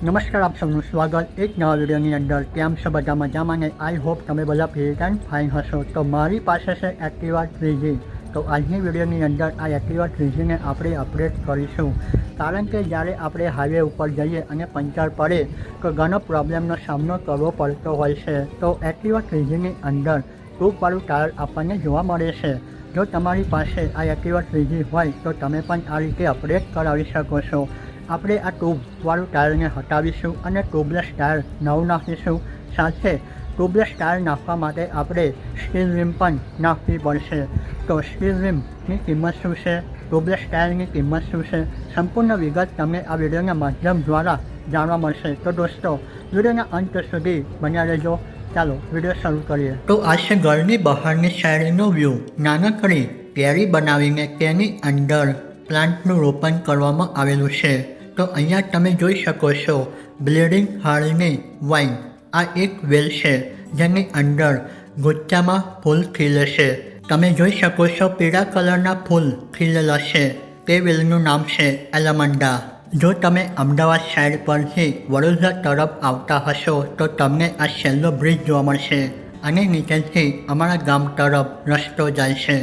નમસ્કાર, આપ સૌનું સ્વાગત. એક નવા વિડીયોની અંદર કેમ છો? બધા મજામાં ને આઈ હોપ તમે બધા ફિટ એન્ડ ફાઇન હશો. તો મારી પાસે છે એક્ટિવા થ્રીજી તો આજની વિડીયોની અંદર આ એક્ટિવા થ્રીજીને આપણે અપડેટ કરીશું. કારણ કે જ્યારે આપણે હાઈવે ઉપર જઈએ અને પંચર પડે, તો ઘણો પ્રોબ્લેમનો સામનો કરવો પડતો હોય છે. તો એક્ટિવા થ્રીજીની અંદર ટૂંકવાળું ટાયર આપણને જોવા મળે છે. જો તમારી પાસે આ એક્ટિવા થ્રીજી હોય, તો તમે પણ આ રીતે અપડેટ કરાવી શકો છો. આપણે આ ટ્યુબવાળું ટાયરને હટાવીશું અને ટ્યુબલેસ ટાયર નવું નાખીશું. સાથે ટ્યુબલેસ ટાયર નાખવા માટે આપણે સ્ટીલ રિમ પણ નાખવી પડશે. તો સ્ટીલ રિમની કિંમત શું છે? ટ્યુબલેસ ટાયરની કિંમત શું છે? સંપૂર્ણ વિગત તમને આ વિડીયોના માધ્યમ દ્વારા જાણવા મળશે. તો દોસ્તો, વિડીયોના અંત સુધી બન્યા રહેજો. ચાલો, વીડિયો શરૂ કરીએ. તો આ છે ઘરની બહારની સાઈડનો વ્યૂ. નાનકડી કેરી બનાવીને તેની અંદર પ્લાન્ટનું રોપણ કરવામાં આવેલું છે. તો અહીંયા તમે જોઈ શકો છો બ્લીડિંગ હાર્ડની વાઇન આ એક વેલ છે, જેની અંદર ગુચ્ચામાં ફૂલ ખીલે છે. તમે જોઈ શકો છો પીળા કલરના ફૂલ ખીલેલા છે. તે વેલનું નામ છે એલામંડા. જો તમે અમદાવાદ સાઈડ પરથી વડોદરા તરફ આવતા હશો, તો તમને આ છેલ્લો બ્રિજ જોવા મળશે. અને નીચેથી અમારા ગામ તરફ રસ્તો જાય છે.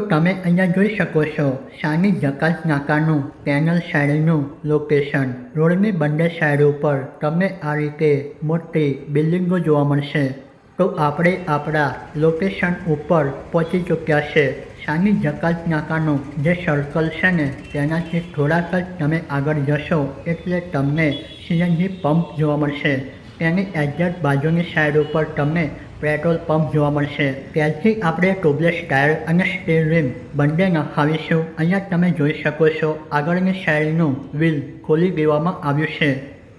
તો તમે અહીંયા જોઈ શકો છો શાની જકાત નાકાનું પેનલ સાઈડનું લોકેશન રોડની બંને સાઈડ ઉપર તમને આ રીતે મોટી બિલ્ડિંગો જોવા મળશે. તો આપણે આપણા લોકેશન ઉપર પહોંચી ચૂક્યા છે. શાની જકાસ નાકાનું જે સર્કલ છે ને, તેનાથી થોડાક જ તમે આગળ જશો એટલે તમને સીએનજી પંપ જોવા મળશે. તેની એક્ઝેક્ટ બાજુની સાઈડ ઉપર તમને પેટ્રોલ પંપ જોવા મળશે. ત્યારથી આપણે ટ્યુબલેસ ટાયર અને સ્ટીલ રિમ બંને નખાવીશું અહીંયા તમે જોઈ શકો છો, આગળની સાઈડનું વ્હીલ ખોલી દેવામાં આવ્યું છે.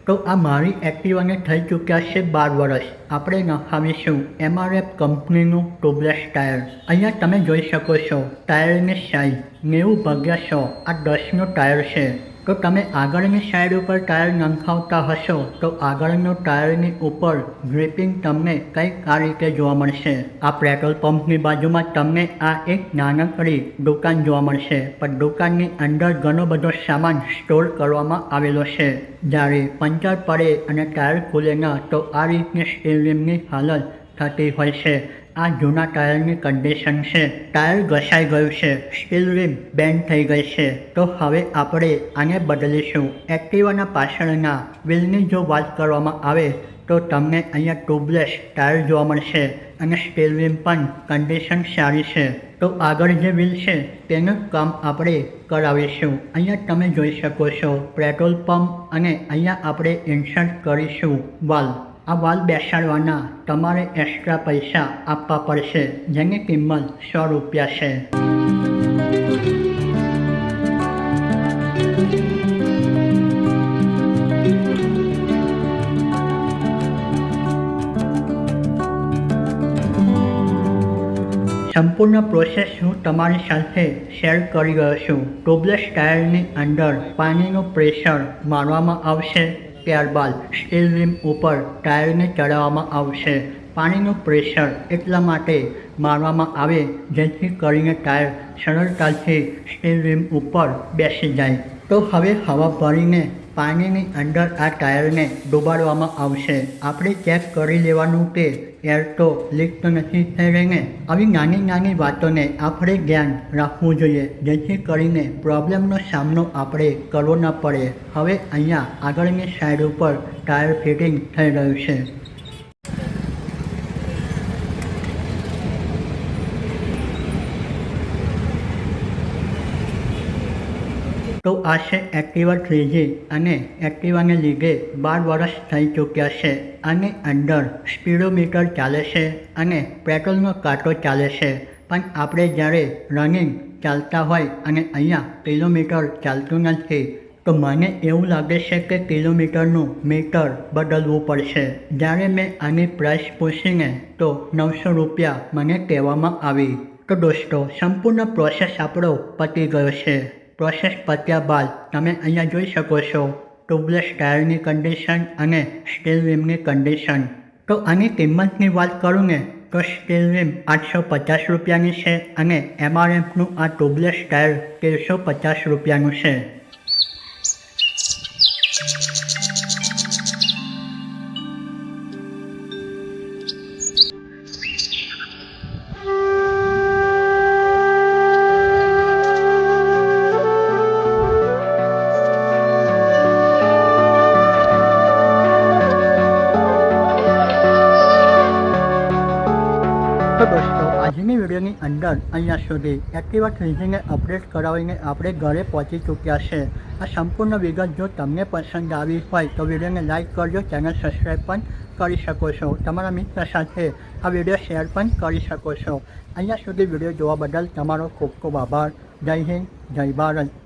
તો આ મારી એક્ટિવાને થઈ ચૂક્યા છે બાર વર્ષ આપણે નખાવીશું એમઆરએફ કંપનીનું ટ્યુબલેસ ટાયર. અહીંયા તમે જોઈ શકો છો, ટાયરની સાઈઝ નેવું ભાગ્યા સો. આ દસનું ટાયર છે. તો તમે આગળની સાઈડ ઉપર ટાયર નંખાવતા હશો, તો આગળનું ટાયરની ઉપર ગ્રીપિંગ તમને કંઈક આ રીતે જોવા મળશે. આ પેટ્રોલ પંપની બાજુમાં તમને આ એક નાનકડી દુકાન જોવા મળશે, પણ દુકાનની અંદર ઘણો બધો સામાન સ્ટોર કરવામાં આવેલો છે. જ્યારે પંચર પડે અને ટાયર ખુલે ન, તો આ રીતની સ્ટીલ રિમની હાલત થતી હોય છે. આ જૂના ટાયરની કન્ડિશન છે. ટાયર ઘસાઈ ગયું છે. સ્ટીલ રીમ બેન્ડ થઈ ગઈ છે. તો હવે આપણે આને બદલીશું. એક્ટિવાના પાછળના વ્હીલની જો વાત કરવામાં આવે, તો તમને અહીંયા ટ્યુબલેસ ટાયર જોવા મળશે અને સ્ટીલ રીમ પણ કન્ડિશન સારી છે. તો આગળ જે વ્હીલ છે, તેનું કામ આપણે કરાવીશું. અહીંયા તમે જોઈ શકો છો, પેટ્રોલ પંપ અને અહીંયા આપણે ઇન્સર્ટ કરીશું વાલ આ વાલ બેસાડવાના તમારે એક્સ્ટ્રા પૈસા આપવા પડશે, જેની કિંમત સો રૂપિયા છે. સંપૂર્ણ પ્રોસેસ હું તમારી સાથે શેર કરી રહ્યો છું. ટ્યુબલેસ ટાયરની અંદર પાણીનું પ્રેશર મારવામાં આવશે. ત્યારબાદ સ્ટીલ રિમ ઉપર ટાયરને ચડાવવામાં આવશે. પાણીનું પ્રેશર એટલા માટે મારવામાં આવે જેથી કરીને ટાયર સરળતાથી સ્ટીલ રિમ ઉપર બેસી જાય. તો હવે હવા ભરીને પાણીની અંદર આ ટાયરને ડૂબાડવામાં આવશે. આપણે ચેક કરી લેવાનું કે એર તો લીક તો નથી થઈ રહી ને? આવી નાની નાની વાતોને આપણે ધ્યાન રાખવું જોઈએ. જેથી કરીને પ્રોબ્લેમનો સામનો આપણે કરવો ન પડે. હવે અહીંયા આગળની સાઈડ ઉપર ટાયર ફિટિંગ થઈ રહ્યું છે. તો આ છે એક્ટિવા થ્રીજી અને એક્ટિવાને લીધે બાર વર્ષ થઈ ચૂક્યા છે આની અંદર સ્પીડોમીટર ચાલે છે અને પેટ્રોલનો કાંટો ચાલે છે. પણ આપણે જ્યારે રનિંગ ચાલતા હોય અને અહીંયા કિલોમીટર ચાલતું નથી, તો મને એવું લાગે છે કે કિલોમીટરનું મીટર બદલવું પડશે. જ્યારે મેં આની પ્રાઇસ પૂછીને તો નવસો રૂપિયા મને કહેવામાં આવી, તો દોસ્તો, સંપૂર્ણ પ્રોસેસ આપણો પતી ગયો છે. પ્રોસેસ પત્યા બાદ તમે અહીંયા જોઈ શકો છો ટ્યુબલેસ ટાયરની કન્ડિશન અને સ્ટીલ વીમની કન્ડિશન તો આની કિંમતની વાત કરું ને, તો સ્ટીલ વીમ આઠસો પચાસ રૂપિયાની છે અને એમઆરએફનું આ ટ્યુબલેસ ટાયર તેરસો પચાસ રૂપિયાનું છે. આજની વિડીયોની અંદર અહીંયા સુધી એક્ટિવા થ્રીજીને અપડેટ કરાવીને આપણે ઘરે પહોંચી ચૂક્યા છે. આ સંપૂર્ણ વિગત જો તમને પસંદ આવી હોય તો વિડીયોને લાઇક કરજો, ચેનલ સબસ્ક્રાઈબ પણ કરી શકો છો. તમારા મિત્ર સાથે આ વીડિયો શેર પણ કરી શકો છો. અહીંયા સુધી વીડિયો જોવા બદલ તમારો ખૂબ ખૂબ આભાર. જય હિન્દ, જય ભારત.